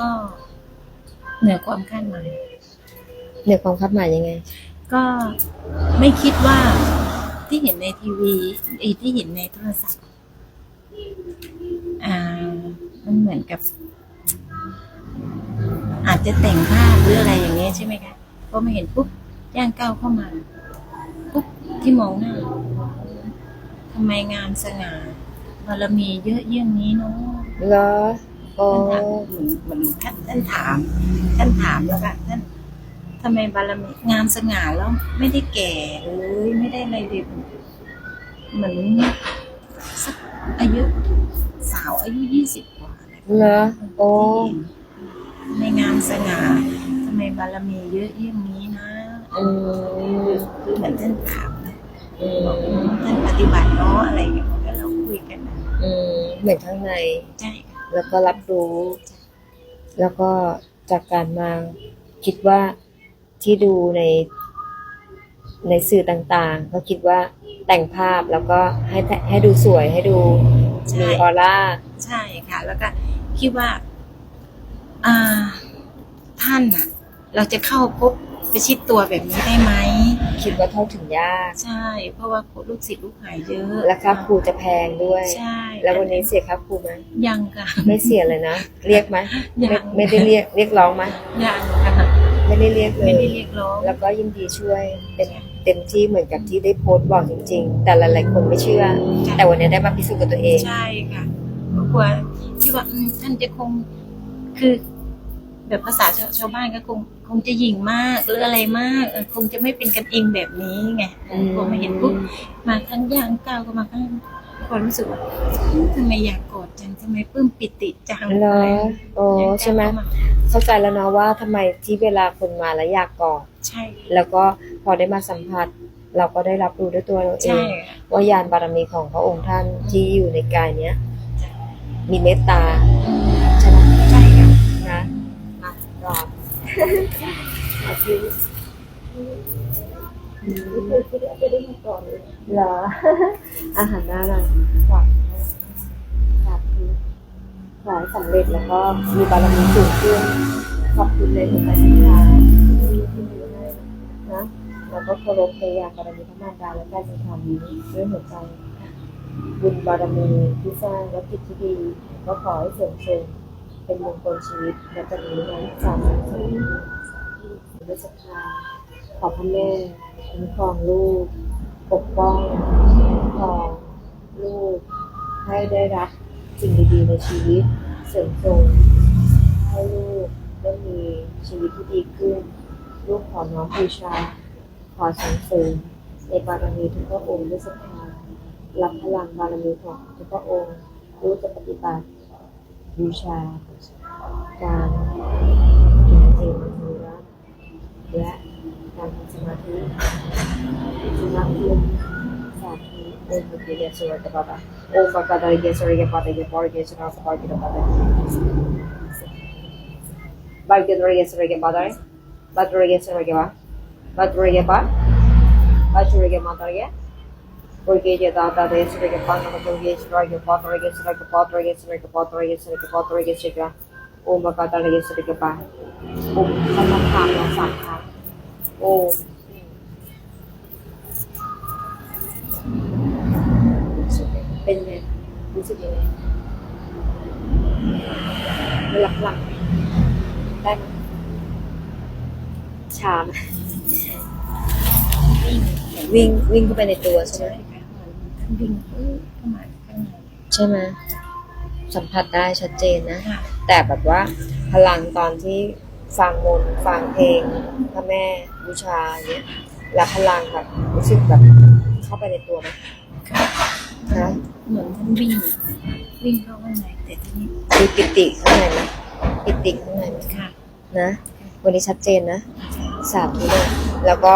ก็เหนือความคาดหมาย เหนือความคาดหมายยังไง ก็ไม่คิดว่าที่เห็นในทีวีไอ้ที่เห็นในโทรศัพท์ อ่า มันเหมือนกับ อาจจะแต่งภาพหรืออะไรอย่างเงี้ยใช่ไหมคะพอมาเห็นปุ๊บย่างก้าวเข้ามา ปุ๊บที่มองหน้าทำไมงามสง่าบารมีเยอะเยี่ยงนี้เนาะเหรอ โอ้ ท่านถามเหมือนเหมือนท่านท่านถาม ท่านถามแล้วก็ท่านทำไมบารมีงามสง่าแล้วไม่ได้แก่เลยไม่ได้อะไรเลยเหมือนสักอายุสาวอายุยี่สิบกว่านะเหรอโอ้ในงามสง่าทำไมบารมีเยอะเยี่ยงนี้นะอืมคือเหมือนท่านถามนะอืบอกมอืมท่านปฏิบัติเนาะอะไรอย่างเงี้ยแล้วเราคุยกันนะอืมเหมือนข้างใน ใช่ค่ะ แล้วก็รับรู้ แล้วก็จากการมาคิดว่าที่ดูในในสื่อต่างๆ ก็คิดว่าแต่งภาพแล้วก็ให้แต่ให้ดูสวยให้ดูมีออร่า ใช่ค่ะ แล้วก็คิดว่าอ่าท่านน่ะเราจะเข้าพบประชิดตัวแบบนี้ได้ไหม คิดว่าเข้าถึงยาก ใช่ เพราะว่าลูกศิษย์ลูกหาเยอะและค่าครูจะแพงด้วย ใช่ แล้ววันนี้เสียค่าครูไหมยังค่ะ ไม่เสียเลยนะ เรียกไหมยัไม่งไม่ได้เรียกเรียกร้องไหมยังค่ะไม่ได้เรียกเลไม่ได้ยเรียกร้องแล้วก็ยินดีช่วยเต็มเต็มที่เหมือนกับที่ได้โพสต์บอกจริง ๆ แต่หลายๆคนไม่เชื่อ แต่วันนี้ได้มาพิสูจน์กับตัวเอง ใช่ค่ะกลัวที่ว่าอืมท่านจะคงคือ แบบภาษาชาวชาวบ้านก็คงคงจะหยิ่งมากหรืออะไรมากเออคงจะไม่เป็นกันเองแบบนี้ไงอืมพอมาเห็นปุ๊บมาครั้งย่างก้าวก็มาครั้งความรู้สึกว่าอืมทำไมอยากกอดจังทำไมปลื้มปิติจังเหรออะไรโอ้ใช่ไหมย่างก้าวเข้าาเข้าใจแล้วนะว่าทำไมที่เวลาคนมาแล้วอยากกอดใช่ แล้วก็พอได้มาสัมผัสเราก็ได้รับรู้ด้วยตัวเราเอใช่งว่ายานบารมีของพระองค์ท่านที่อยู่ในกายเนี้ยมีเมตตา มากอดมาคิวเหรอ อาหารน่ารักกอดสาธุขอให้สำเร็จแล้วก็มีบารมีสูงขึ้นขอบคุณเลยหัวใจที่ทานที่มีให้นะแล้วก็เคารพในยานบารมีพระมารดาและการกระทำนี้ด้วยหัวใจบุญบารมีที่สร้างและจิตที่ดี ก็ขอให้เสริมสร้าง เป็นมงคลชีวิตและจากนี้นั้นสามสิบสี่ด้วยศรัทธาขอพระแม่คุ้มครองลูก ปกป้องคุ้มครองลูก ให้ได้รับสิ่งดีๆในชีวิต เสริมสรงให้ลูกได้มีชีวิตที่ดีขึ้น ลูกขอน้อมบูชา ขอสรรเสริญในบารมีทุกพระองค์ด้วยศรัทธารับพลังบารมีของทุกพระองค์ รู้จะปฏิบัติ บูชาการกินเจมังสวิรัตและการทำสมาธิสมาธิสาธุโอมบุตรเยสวรกบาบาโอมปะกาดาเยสวรกบาดาเยปอรเยสนาสปาร์กิดบาดาบาร์กิดเยสวรกบาดาบาดเยสวรกบาบาดเยบาบาดเยมาดาเย Porque ya da da de ese que pan no que es right que pot right que se que pot right que se que pot right se que pot right que se que o ma ka da que se que pa o คำนำถามเราสามครั้งโอ้เป็นไงรู้สึกยังไงหลักหลักๆได้ไหมชามวิ่งวิ่งวิ่งเข้าไปในตัวใช่ไหม ใช่ค่ะเหมือนท่านวิ่งอื้อเข้ามาข้างในใช่ไหมสัมผัสได้ชัดเจนนะ ค่ะแต่แบบว่าพลังตอนที่ฟังมนต์ฟังเพลงพระแม่บูชาเนี้ยแล้วพลังแบบรู้สึกแบบเข้าไปในตัวไหมค่ะนะเหมือนท่านวิ่งวิ่งเข้าข้างในแต่ทีนี้มีปิติข้างในไหมปิติข้างในไหมค่ะ นะวันนี้ชัดเจนนะสาธุเลยแล้วก็